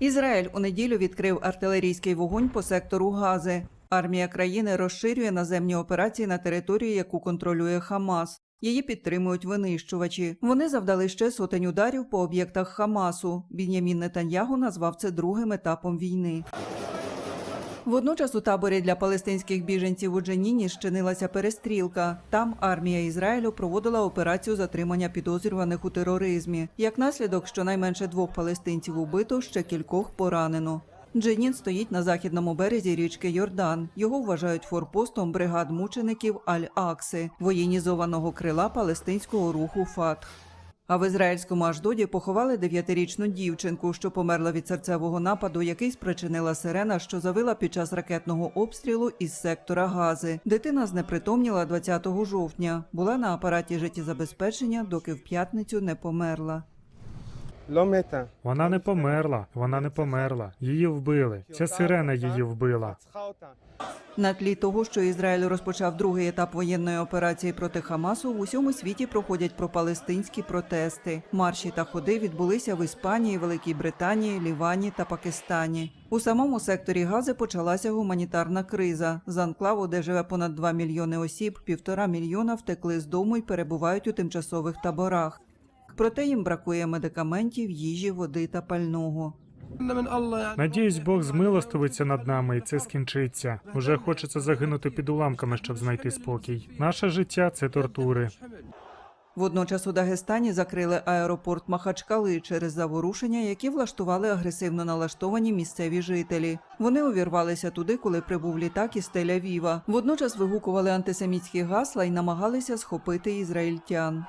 Ізраїль у неділю відкрив артилерійський вогонь по сектору Гази. Армія країни розширює наземні операції на території, яку контролює Хамас. Її підтримують винищувачі. Вони завдали ще сотень ударів по об'єктах Хамасу. Бін'ямін Нетаньягу назвав це другим етапом війни. Водночас у таборі для палестинських біженців у Дженіні щинилася перестрілка. Там армія Ізраїлю проводила операцію затримання підозрюваних у тероризмі. Як наслідок, щонайменше двох палестинців убито, ще кількох поранено. Дженін стоїть на західному березі річки Йордан. Його вважають форпостом бригад мучеників Аль-Акси, воєнізованого крила палестинського руху Фатх. А в ізраїльському Аждоді поховали дев'ятирічну дівчинку, що померла від серцевого нападу, який спричинила сирена, що завила під час ракетного обстрілу із сектора Гази. Дитина знепритомніла 20 жовтня. Була на апараті життєзабезпечення, доки в п'ятницю не померла. Вона не померла, вона не померла. Її вбили. Ця сирена її вбила. На тлі того, що Ізраїль розпочав другий етап воєнної операції проти Хамасу, в усьому світі проходять пропалестинські протести. Марші та ходи відбулися в Іспанії, Великій Британії, Лівані та Пакистані. У самому секторі Гази почалася гуманітарна криза. З анклаву, де живе понад 2 мільйони осіб, півтора мільйона втекли з дому і перебувають у тимчасових таборах. Проте їм бракує медикаментів, їжі, води та пального. Надіюсь, Бог змилостивиться над нами, і це скінчиться. Уже хочеться загинути під уламками, щоб знайти спокій. Наше життя це тортури. Водночас у Дагестані закрили аеропорт Махачкали через заворушення, які влаштували агресивно налаштовані місцеві жителі. Вони увірвалися туди, коли прибув літак із Тель-Авіва. Водночас вигукували антисемітські гасла і намагалися схопити ізраїльтян.